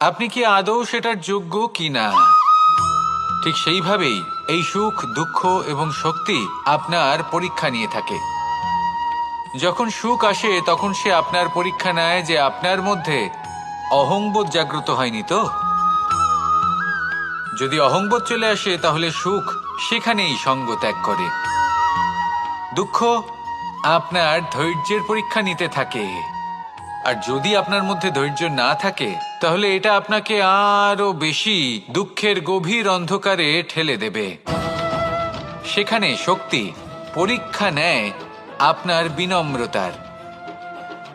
আপনি কি আদৌ সেটার যোগ্য কি না ঠিক সেইভাবেই এই সুখ, দুঃখ এবং শক্তি আপনার পরীক্ষা নিয়ে থাকে। যখন সুখ আসে, তখন সে আপনার পরীক্ষা নেয় যে আপনার মধ্যে অহংবোধ জাগ্রত হয়নি তো? যদি অহংবোধ চলে আসে, তাহলে সুখ সেখানেই সঙ্গ ত্যাগ করে। দুঃখ আপনার ধৈর্যের পরীক্ষা নিতে থাকে। আর যদি আপনার মধ্যে ধৈর্য না থাকে, তাহলে এটা আপনাকে আরও বেশি দুঃখের গভীর অন্ধকারে ঠেলে দেবে। সেখানে শক্তি, পরীক্ষা নেয় আপনার বিনম্রতার।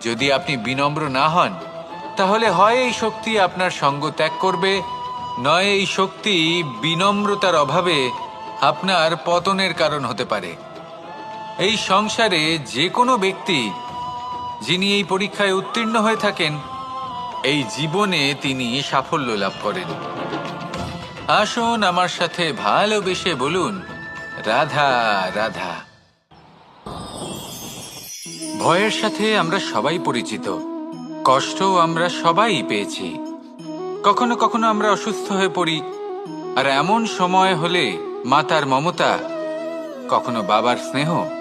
যদি আপনি বিনম্র না হন, তাহলে হয় এই শক্তি আপনার সঙ্গ ত্যাগ করবে, নয় এই শক্তি বিনম্রতার অভাবে আপনার পতনের কারণ হতে পারে। এই সংসারে যে কোনো ব্যক্তি যিনি এই পরীক্ষায় উত্তীর্ণ হয়ে থাকেন, এই জীবনে তিনি সাফল্য লাভ করেন। আসুন আমার সাথে ভালোবেসে বলুন, রাধা রাধা। ভয়ের সাথে আমরা সবাই পরিচিত। কষ্ট আমরা সবাই পেয়েছি। কখনো কখনো আমরা অসুস্থ হয়ে পড়ি। আর এমন সময় হলে মাতার মমতা, কখনো বাবার স্নেহ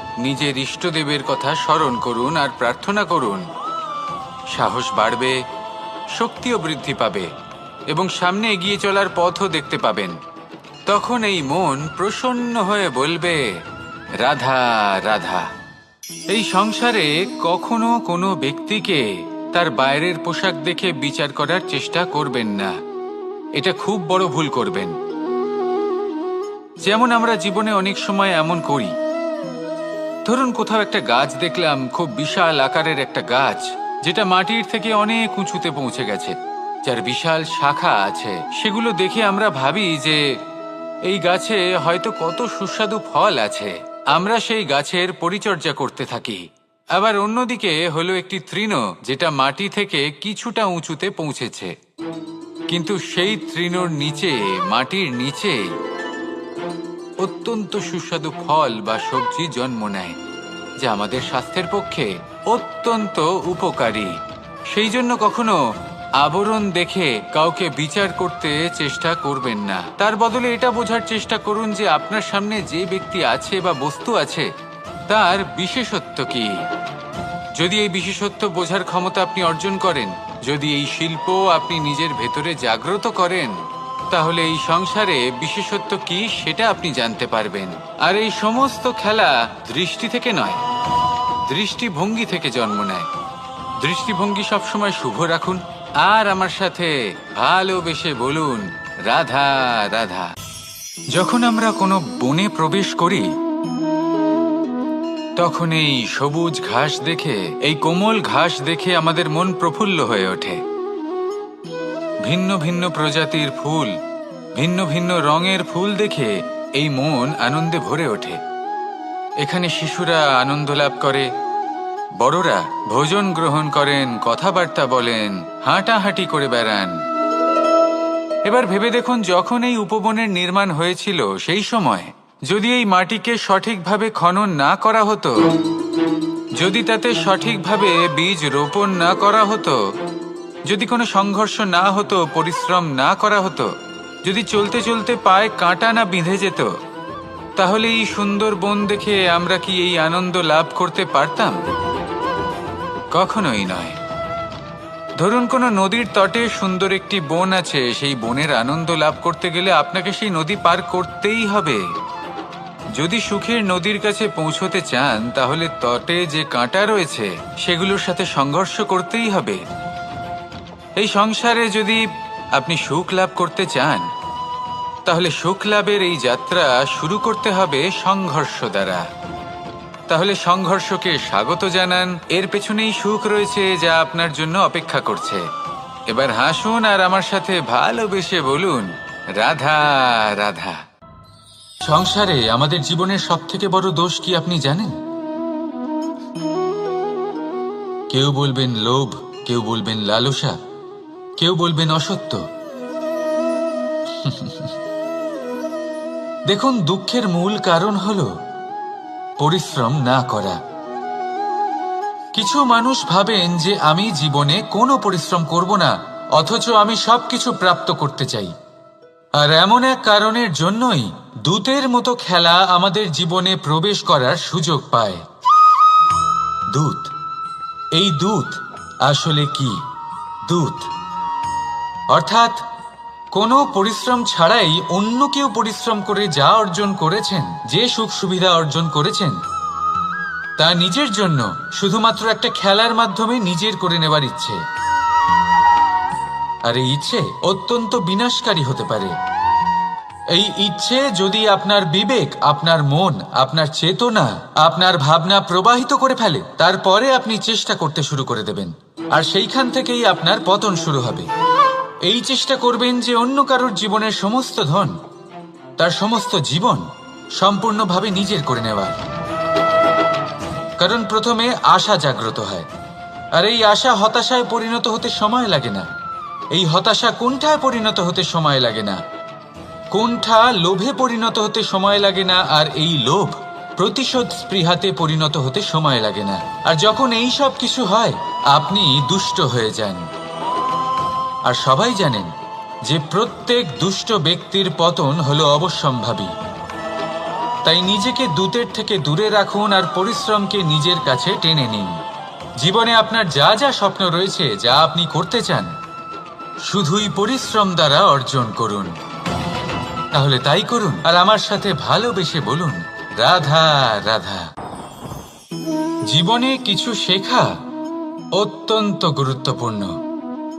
নিজের ইষ্টদেবের কথা স্মরণ করুন আর প্রার্থনা করুন। সাহস বাড়বে, শক্তিও বৃদ্ধি পাবে এবং সামনে এগিয়ে চলার পথও দেখতে পাবেন। তখন এই মন প্রসন্ন হয়ে বলবে, রাধা রাধা। এই সংসারে কখনো কোনো ব্যক্তিকে তার বাইরের পোশাক দেখে বিচার করার চেষ্টা করবেন না। এটা খুব বড় ভুল করবেন। যেমন আমরা জীবনে অনেক সময় এমন করি ধরুন কোথাও একটা গাছ দেখলাম, খুব বিশাল আকারের একটা গাছ, যেটা মাটির থেকে অনেক উঁচুতে পৌঁছে গেছে, যার বিশাল শাখা আছে। সেগুলো দেখে আমরা ভাবি যে এই গাছে হয়তো কত সুস্বাদু ফল আছে। আমরা সেই গাছের পরিচর্যা করতে থাকি। আবার অন্যদিকে হলো একটি তৃণ, যেটা মাটি থেকে কিছুটা উঁচুতে পৌঁছেছে। কিন্তু সেই তৃণর নিচে, মাটির নিচে অত্যন্ত সুস্বাদু ফল বা সবজি জন্ম নেয়, যা আমাদের স্বাস্থ্যের পক্ষে অত্যন্ত উপকারী। সেই জন্য কখনো আবরণ দেখে কাউকে বিচার করতে চেষ্টা করবেন না। তার বদলে এটা বোঝার চেষ্টা করুন যে আপনার সামনে যে ব্যক্তি আছে বা বস্তু আছে, তার বিশেষত্ব কি। যদি এই বিশেষত্ব বোঝার ক্ষমতা আপনি অর্জন করেন, যদি এই শিল্প আপনি নিজের ভেতরে জাগ্রত করেন তাহলে এই সংসারে বিশেষত্ব কি সেটা আপনি জানতে পারবেন। আর এই সমস্ত খেলা দৃষ্টি থেকে নয়, দৃষ্টিভঙ্গি থেকে জন্ম নেয়। দৃষ্টিভঙ্গি সবসময় শুভ রাখুন, আর আমার সাথে ভালোবেসে বলুন, রাধা রাধা। যখন আমরা কোনো বনে প্রবেশ করি, তখন এই সবুজ ঘাস দেখে, এই কোমল ঘাস দেখে আমাদের মন প্রফুল্ল হয়ে ওঠে। ভিন্ন ভিন্ন প্রজাতির ফুল, ভিন্ন ভিন্ন রঙের ফুল দেখে এই মন আনন্দে ভরে ওঠে। এখানে শিশুরা আনন্দ লাভ করে, বড়রা ভোজন গ্রহণ করেন, কথাবার্তা বলেন, হাঁটাহাঁটি করে বেড়ান। এবার ভেবে দেখুন যখন এই উপবনের নির্মাণ হয়েছিল সেই সময়, যদি এই মাটিকে সঠিকভাবে খনন না করা হতো, যদি তাতে সঠিকভাবে বীজ রোপণ না করা হতো যদি কোনো সংঘর্ষ না হতো, পরিশ্রম না করা হতো, যদি চলতে চলতে পায়ে কাঁটা না বিঁধে যেত, তাহলে এই সুন্দর বন দেখে আমরা কি এই আনন্দ লাভ করতে পারতাম? কখনোই নয়। ধরুন কোনো নদীর তটে সুন্দর একটি বন আছে, সেই বনের আনন্দ লাভ করতে গেলে আপনাকে সেই নদী পার করতেই হবে। যদি সুখের নদীর কাছে পৌঁছতে চান, তাহলে তটে যে কাঁটা রয়েছে, সেগুলোর সাথে সংঘর্ষ করতেই হবে। এই সংসারে যদি আপনি সুখ লাভ করতে চান, তাহলে সুখ লাভের এই যাত্রা শুরু করতে হবে সংঘর্ষ দ্বারা। তাহলে সংঘর্ষকে স্বাগত জানান। এর পেছনেই সুখ রয়েছে যা আপনার জন্য অপেক্ষা করছে। এবার হাসুন আর আমার সাথে ভালোবেসে বলুন, রাধা রাধা। সংসারে আমাদের জীবনের সব থেকে বড় দোষ কি আপনি জানেন? কেউ বলবেন লোভ, কেউ বলবেন লালসা। কেউ বলবেন অসত্য। দেখুন, দুঃখের মূল কারণ হলো পরিশ্রম না করা। কিছু মানুষ ভাবেন যে আমি জীবনে কোনো পরিশ্রম করব না, অথচ আমি সবকিছু প্রাপ্ত করতে চাই। আর এমন এক কারণের জন্যই দূতের মতো খেলা আমাদের জীবনে প্রবেশ করার সুযোগ পায়। দূত। এই দূত আসলে কি? দূত। অর্থাৎ, কোনো পরিশ্রম ছাড়াই অন্য কেউ পরিশ্রম করে যা অর্জন করেছেন, যে সুখ সুবিধা অর্জন করেছেন, তা নিজের জন্য শুধুমাত্র একটা খেলার মাধ্যমে নিজের করে নেবার ইচ্ছে। আর এই ইচ্ছে অত্যন্ত বিনাশকারী হতে পারে। এই ইচ্ছে যদি আপনার বিবেক, আপনার মন, আপনার চেতনা, আপনার ভাবনা প্রবাহিত করে ফেলে, তারপরে আপনি চেষ্টা করতে শুরু করে দেবেন। আর সেইখান থেকেই আপনার পতন শুরু হবে। এই চেষ্টা করবেন যে অন্য কারোর জীবনের সমস্ত ধন, তার সমস্ত জীবন সম্পূর্ণভাবে নিজের করে নেওয়ার। কারণ প্রথমে আশা জাগ্রত হয়, আর এই আশা হতাশায় পরিণত হতে সময় লাগে না। এই হতাশা কোনঠায় পরিণত হতে সময় লাগে না। কোনঠা লোভে পরিণত হতে সময় লাগে না, আর এই লোভ প্রতিশোধ স্পৃহাতে পরিণত হতে সময় লাগে না। আর যখন এই সব কিছু হয়, আপনি দুষ্ট হয়ে যান। আর সবাই জানেন যে প্রত্যেক দুষ্ট ব্যক্তির পতন হলো অবশ্যম্ভাবী। তাই নিজেকে দূতের থেকে দূরে রাখুন আর পরিশ্রমকে নিজের কাছে টেনে নিন। জীবনে আপনার যা যা স্বপ্ন রয়েছে, যা আপনি করতে চান, শুধুই পরিশ্রম দ্বারা অর্জন করুন। তাহলে তাই করুন। আর আমার সাথে ভালোবেসে বলুন, রাধা রাধা। জীবনে কিছু শেখা অত্যন্ত গুরুত্বপূর্ণ।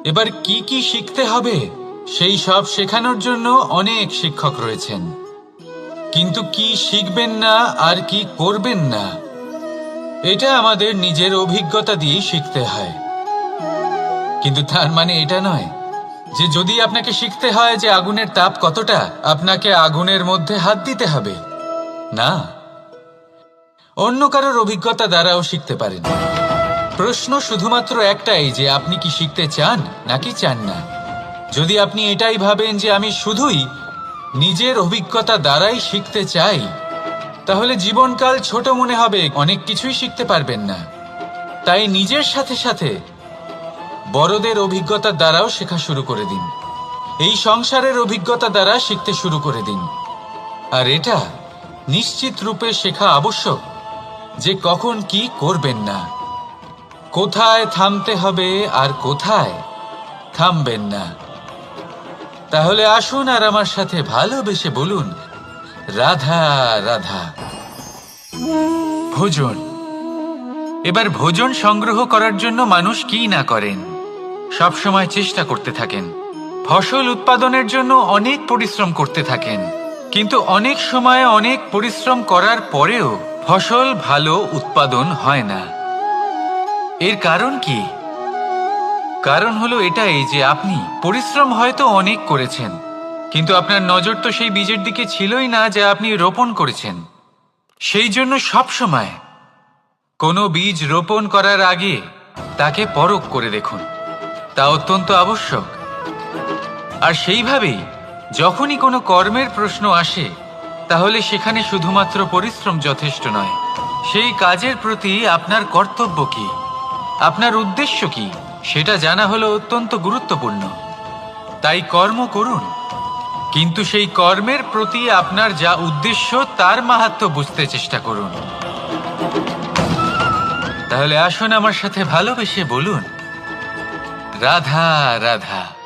এবার কি কি শিখতে হবে? সেই সব শেখানোর জন্য অনেক শিক্ষক রয়েছেন। কিন্তু কি শিখবেন না আর কি করবেন না? এটা আমাদের নিজের অভিজ্ঞতা দিয়েই শিখতে হয়। কিন্তু তার মানে এটা নয় যে যদি আপনাকে শিখতে হয় যে আগুনের তাপ কতটা, আপনাকে আগুনের মধ্যে হাত দিতে হবে। না। অন্য কারোর অভিজ্ঞতা দ্বারাও শিখতে পারেন। প্রশ্ন শুধুমাত্র একটাই যে আপনি কি শিখতে চান নাকি চান না? যদি আপনি এটাই ভাবেন যে আমি শুধুই নিজের অভিজ্ঞতা দ্বারাই শিখতে চাই, তাহলে জীবনকাল ছোট মনে হবে, অনেক কিছুই শিখতে পারবেন না। তাই নিজের সাথে সাথে বড়দের অভিজ্ঞতা দ্বারাও শেখা শুরু করে দিন। এই সংসারের অভিজ্ঞতা দ্বারা শিখতে শুরু করে দিন। আর এটা নিশ্চিত রূপে শেখা আবশ্যক যে কখন কি করবেন না। কোথায় থামতে হবে আর কোথায় থামবেন না? তাহলে আসুন আর আমার সাথে ভালোবেসে বলুন, রাধা রাধা। ভোজন। এবার ভোজন সংগ্রহ করার জন্য মানুষ কি না করেন? সব সময় চেষ্টা করতে থাকেন। ফসল উৎপাদনের জন্য অনেক পরিশ্রম করতে থাকেন। কিন্তু অনেক সময় অনেক পরিশ্রম করার পরেও ফসল ভালো উৎপাদন হয় না। এর কারণ কি? কারণ হলো এটাই যে আপনি পরিশ্রম হয়তো অনেক করেছেন, কিন্তু আপনার নজর তো সেই বীজের দিকে ছিলই না যা আপনি রোপণ করেছেন। সেই জন্য সব সময় কোনো বীজ রোপণ করার আগে তাকে পরখ করে দেখুন। তা অত্যন্ত আবশ্যক। আর সেইভাবেই যখনই কোনো কর্মের প্রশ্ন আসে, তাহলে সেখানে শুধুমাত্র পরিশ্রম যথেষ্ট নয়, সেই কাজের প্রতি আপনার কর্তব্য কি? আপনার উদ্দেশ্য কি? সেটা জানা হলো অত্যন্ত গুরুত্বপূর্ণ। তাই কর্ম করুন। কিন্তু সেই কর্মের প্রতি আপনার যা উদ্দেশ্য, তার মাহাত্ম বুঝতে চেষ্টা করুন। তাহলে আসুন আমার সাথে ভালোবেসে বলুন, রাধা রাধা।